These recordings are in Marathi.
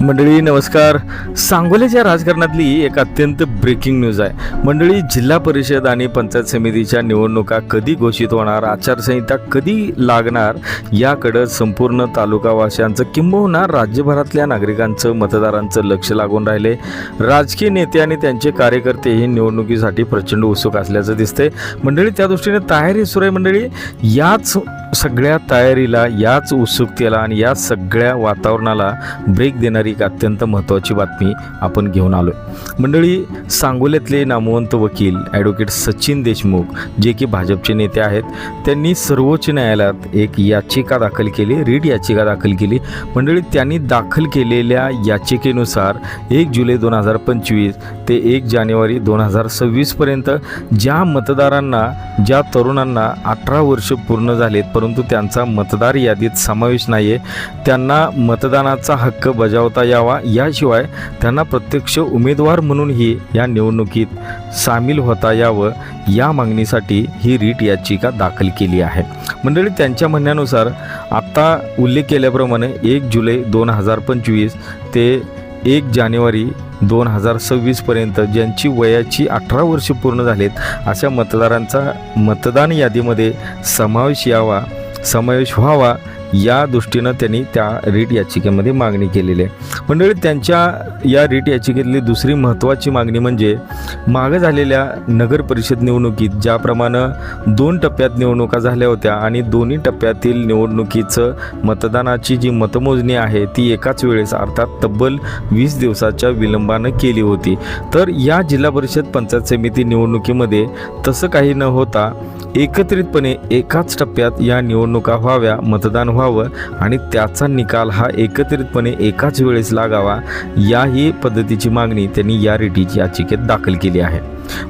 मंडळी नमस्कार. सांगोल्याच्या राजकारणातली एक अत्यंत ब्रेकिंग न्यूज आहे. मंडळी जिल्हा परिषद आणि पंचायत समितीच्या निवडणुका कधी घोषित होणार आचारसंहिता कधी लागणार याकडं संपूर्ण तालुकावासियांचं किंबहुना राज्यभरातल्या नागरिकांचं मतदारांचं लक्ष लागून राहिले. राजकीय नेते आणि त्यांचे कार्यकर्ते हे निवडणुकीसाठी प्रचंड उत्सुक असल्याचं दिसतंय. मंडळी त्या दृष्टीने तयारी सुरू आहे मंडळी याच सगळ्या तयारीला याच उत्सुकतेला आणि या सगळ्या वातावरणाला ब्रेक देणारी एक अत्यंत महत्त्वाची बातमी आपण घेऊन आलो मंडळी सांगोल्यातले नामवंत वकील ॲडव्होकेट सचिन देशमुख जे की भाजपचे नेते आहेत त्यांनी सर्वोच्च न्यायालयात एक याचिका दाखल केली रीट याचिका दाखल केली. मंडळी त्यांनी दाखल केलेल्या याचिकेनुसार एक जुलै दोन हजार पंचवीस ते एक जानेवारी दोन हजार सव्वीसपर्यंत ज्या मतदारांना ज्या तरुणांना अठरा वर्ष पूर्ण झालेत परंतु परंतु त्यांचा मतदार यादीत समावेश नाही आहे त्यांना मतदानाचा हक्क बजावता यावा याशिवाय त्यांना प्रत्यक्ष उमेदवार म्हणूनही या निवडणुकीत सामील होता यावं या मागणीसाठी ही रीट याचिका दाखल केली आहे. मंडळी त्यांच्या म्हणण्यानुसार आत्ता उल्लेख केल्याप्रमाणे एक जुलै दोन हजार पंचवीस ते एक जानेवारी दोन हजार सव्वीसपर्यंत ज्यांची वयाची अठरा वर्ष पूर्ण झालेत अशा मतदारांचा मतदान यादीमध्ये समावेश यावा समावेश व्हावा या दृष्टीनं त्यांनी त्या रीट याचिकेमध्ये मागणी केलेली आहे. मंडळी त्यांच्या या रीट याचिकेतली दुसरी महत्त्वाची मागणी म्हणजे मागं झालेल्या नगर परिषद निवडणुकीत ज्याप्रमाणे दोन टप्प्यात निवडणुका झाल्या होत्या आणि दोन्ही टप्प्यातील निवडणुकीचं मतदानाची जी मतमोजणी आहे ती एकाच वेळेस अर्थात तब्बल वीस दिवसाच्या विलंबानं केली होती. तर या जिल्हा परिषद पंचायत समिती निवडणुकीमध्ये तसं काही न होता एकत्रितपणे एकाच टप्प्यात या निवडणुका व्हाव्या मतदान व्हावं आणि त्याचा निकाल हा एकत्रितपणे एकाच वेळेस लागावा याही पद्धतीची मागणी त्यांनी या रिटीची याचिकेत दाखल केली आहे.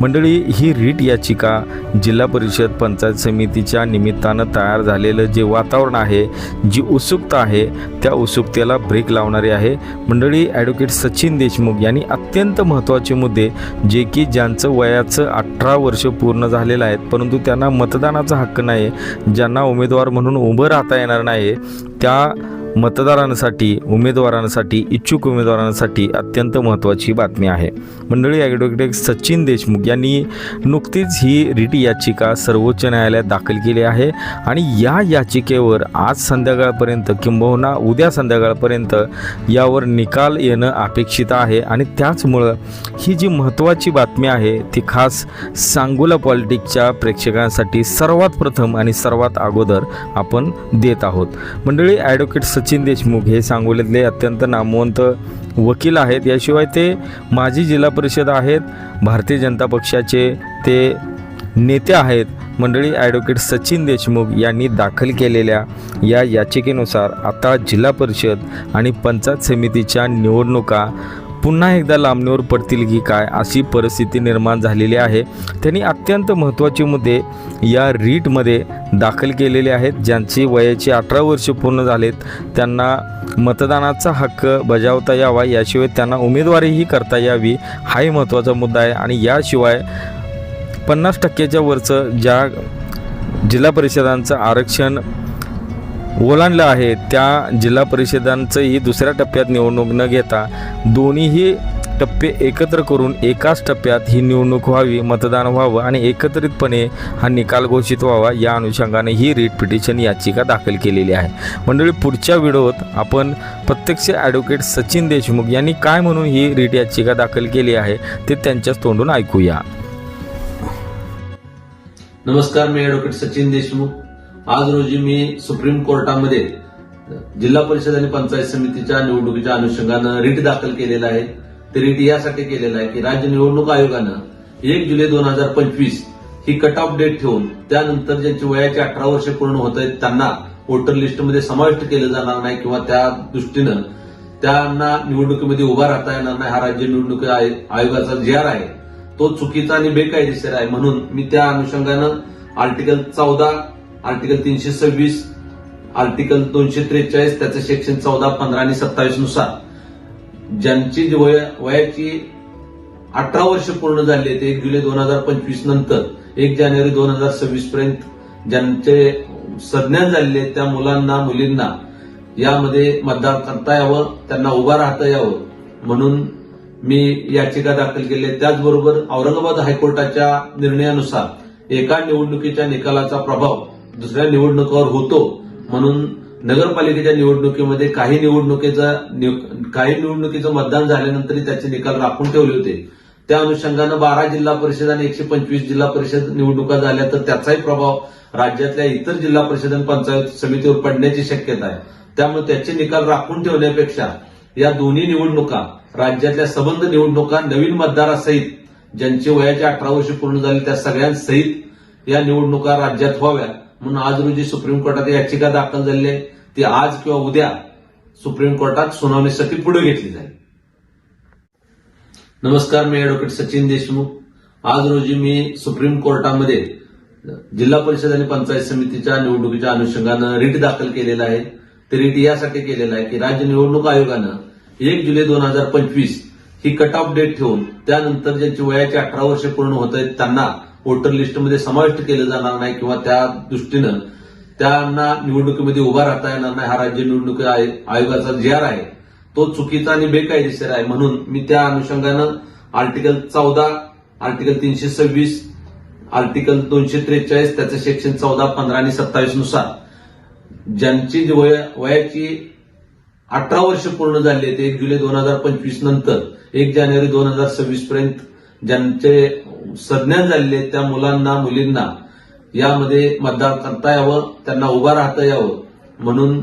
मंडळी ही रीट याचिका जिल्हा परिषद पंचायत समितीच्या निमित्तानं तयार झालेलं जे वातावरण आहे जी उत्सुकता आहे त्या उत्सुकतेला ब्रेक लावणारी आहे. मंडळी ॲडव्होकेट सचिन देशमुख यांनी अत्यंत महत्त्वाचे मुद्दे जे की ज्यांचं वयाचं अठरा वर्ष पूर्ण झालेलं आहेत परंतु त्यांना मतदानाचा हक्क नाही ज्यांना उमेदवार म्हणून उभं राहता येणार नाही आहे. त्या मतदारांसाठी उमेदवारांसाठी इच्छुक उमेदवारांसाठी अत्यंत महत्त्वाची बातमी आहे. मंडळी ॲडव्होकेट सचिन देशमुख यांनी नुकतीच ही रिट याचिका सर्वोच्च न्यायालयात दाखल केली आहे आणि या याचिकेवर आज संध्याकाळपर्यंत किंबहुना उद्या संध्याकाळपर्यंत यावर निकाल येणं अपेक्षित आहे आणि त्याचमुळं ही जी महत्त्वाची बातमी आहे ती खास सांगोला पॉलिटिक्सच्या प्रेक्षकांसाठी सर्वात प्रथम आणि सर्वात अगोदर आपण देत आहोत. मंडळी ॲडव्होकेट सचिन देशमुख हे सांगोल्यातले अत्यंत नामवंत वकील आहेत. याशिवाय ते माजी जिल्हा परिषद आहेत भारतीय जनता पक्षाचे ते नेते आहेत. मंडळी ॲडव्होकेट सचिन देशमुख यांनी दाखल केलेल्या या याचिकेनुसार आता जिल्हा परिषद आणि पंचायत समितीच्या निवडणुका पुन्हा एकदा लांबणीवर पडतील की काय अशी परिस्थिती निर्माण झालेली आहे. त्यांनी अत्यंत महत्त्वाचे मुद्दे या रीटमध्ये दाखल केलेले आहेत. ज्यांची वयाची अठरा वर्ष पूर्ण झालेत त्यांना मतदानाचा हक्क बजावता यावा याशिवाय त्यांना उमेदवारीही करता यावी हाही महत्त्वाचा मुद्दा आहे. आणि याशिवाय पन्नास टक्क्याच्या वरचं ज्या जिल्हा परिषदांचं आरक्षण ओलांडलं आहे त्या जिल्हा परिषदांचंही दुसऱ्या टप्प्यात निवडणूक न घेता दोन्हीही टप्पे एकत्र करून एकाच टप्प्यात ही निवडणूक व्हावी मतदान व्हावं आणि एकत्रितपणे हा निकाल घोषित व्हावा या अनुषंगाने ही रीट पिटिशन याचिका दाखल केलेली आहे. मंडळी पुढच्या व्हिडिओत आपण प्रत्यक्ष ॲडव्होकेट सचिन देशमुख यांनी काय म्हणून ही रीट याचिका दाखल केली आहे ते त्यांच्याच तोंडून ऐकूया. नमस्कार मी ॲडव्होकेट सचिन देशमुख. आज रोजी मी सुप्रीम कोर्टामध्ये जिल्हा परिषद आणि पंचायत समितीच्या निवडणुकीच्या अनुषंगानं रिट दाखल केलेला आहे. ते रिट यासाठी केलेलं आहे की राज्य निवडणूक आयोगानं एक जुलै दोन हजार पंचवीस ही कट ऑफ डेट ठेवून त्यानंतर ज्यांची वयाची अठरा वर्ष पूर्ण होत आहेत त्यांना वोटर लिस्टमध्ये समाविष्ट केलं जाणार नाही किंवा त्या दृष्टीनं त्यांना निवडणुकीमध्ये उभा राहता येणार नाही. हा राज्य निवडणूक आयोगाचा जी आर आहे. तो चुकीचा आणि बेकायदेशीर आहे म्हणून मी त्या अनुषंगानं आर्टिकल चौदा आर्टिकल तीनशे सव्वीस आर्टिकल दोनशे त्रेचाळीस त्याचं सेक्शन चौदा पंधरा आणि सत्तावीसनुसार ज्यांची जी वय वयाची अठरा वर्ष पूर्ण झाली आहेत एक जुलै दोन हजार पंचवीस नंतर एक जानेवारी दोन हजार सव्वीस पर्यंत ज्यांचे संज्ञान झालेले त्या मुलांना मुलींना यामध्ये मतदान करता यावं त्यांना उभा राहता यावं. म्हणून मी याचिका दाखल केली आहे. त्याचबरोबर औरंगाबाद हायकोर्टाच्या निर्णयानुसार एका निवडणुकीच्या निकालाचा प्रभाव दुसऱ्या निवडणुकावर होतो. म्हणून नगरपालिकेच्या निवडणुकीमध्ये काही निवडणुकीचा काही निवडणुकीचं मतदान झाल्यानंतर त्याचे निकाल राखून ठेवले होते. त्या अनुषंगानं बारा जिल्हा परिषद आणि एकशे पंचवीस जिल्हा परिषद निवडणुका झाल्या तर त्याचाही प्रभाव राज्यातल्या इतर जिल्हा परिषद आणि पंचायत समितीवर पडण्याची शक्यता आहे. त्यामुळे त्याचे निकाल राखून ठेवण्यापेक्षा या दोन्ही निवडणुका राज्यातल्या सबंध निवडणुका नवीन मतदारासहित ज्यांची वयाची अठरा वर्ष पूर्ण झाली त्या सगळ्यांसहित या निवडणुका राज्यात व्हाव्या म्हणून आज रोजी सुप्रीम कोर्टात याचिका दाखल झाली आहे. ती आज किंवा उद्या सुप्रीम कोर्टात सुनावणीसाठी पुढे घेतली जाईल. नमस्कार मी ऍडव्होकेट सचिन देशमुख. आज रोजी मी सुप्रीम कोर्टामध्ये जिल्हा परिषद आणि पंचायत समितीच्या निवडणुकीच्या अनुषंगानं रिट दाखल केलेला आहे. ते रिट यासाठी केलेलं आहे की राज्य निवडणूक आयोगानं एक जुलै दोन हजार पंचवीस ही कट ऑफ डेट ठेवून त्यानंतर ज्यांची वयाची अठरा वर्षे पूर्ण होत आहेत त्यांना वोटर लिस्टमध्ये समाविष्ट केलं जाणार नाही किंवा त्या दृष्टीनं त्यांना निवडणुकीमध्ये उभा राहता येणार नाही. हा राज्य निवडणूक आयोगाचा जी आर आहे. तो चुकीचा आणि बेकायदेशीर आहे म्हणून मी त्या अनुषंगानं आर्टिकल चौदा आर्टिकल तीनशे सव्वीस आर्टिकल दोनशे त्रेचाळीस त्याचं सेक्शन चौदा पंधरा आणि सत्तावीसनुसार ज्यांची वय वयाची अठरा वर्ष पूर्ण झाली आहेत एक जुलै दोन हजार पंचवीस नंतर एक जानेवारी दोन हजार सव्वीस पर्यंत ज्यांचे संज्ञान झालेले आहेत त्या मुलांना मुलींना. यामध्ये मतदान करता यावं त्यांना उभा राहता यावं. म्हणून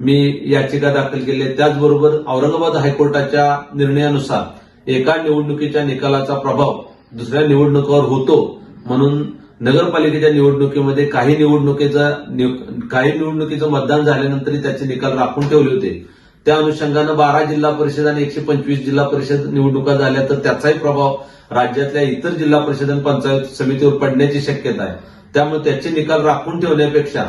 मी याचिका दाखल केली आहे. त्याचबरोबर औरंगाबाद हायकोर्टाच्या निर्णयानुसार एका निवडणुकीच्या निकालाचा प्रभाव दुसऱ्या निवडणुकीवर होतो. म्हणून नगरपालिकेच्या निवडणुकीमध्ये काही निवडणुकीचा काही निवडणुकीचं मतदान झाल्यानंतर त्याचे निकाल राखून ठेवले होते. त्या अनुषंगानं बारा जिल्हा परिषद आणि एकशे पंचवीस जिल्हा परिषद निवडणुका झाल्या तर त्याचाही प्रभाव राज्यातल्या इतर जिल्हा परिषद आणि पंचायत समितीवर पडण्याची शक्यता आहे. त्यामुळे त्याचे निकाल राखून ठेवण्यापेक्षा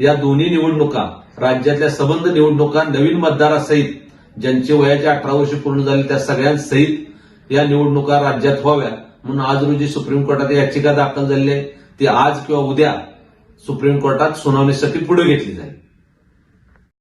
या दोन्ही निवडणुका राज्यातल्या सबंध निवडणुका नवीन मतदारासहित ज्यांची वयाचे अठरा वर्ष पूर्ण झाले त्या सगळ्यांसहित या निवडणुका राज्यात व्हाव्या म्हणून आज रोजी सुप्रीम कोर्टात याचिका दाखल झाली आहे. ती आज किंवा उद्या सुप्रीम कोर्टात सुनावणीसाठी पुढे घेतली जाईल.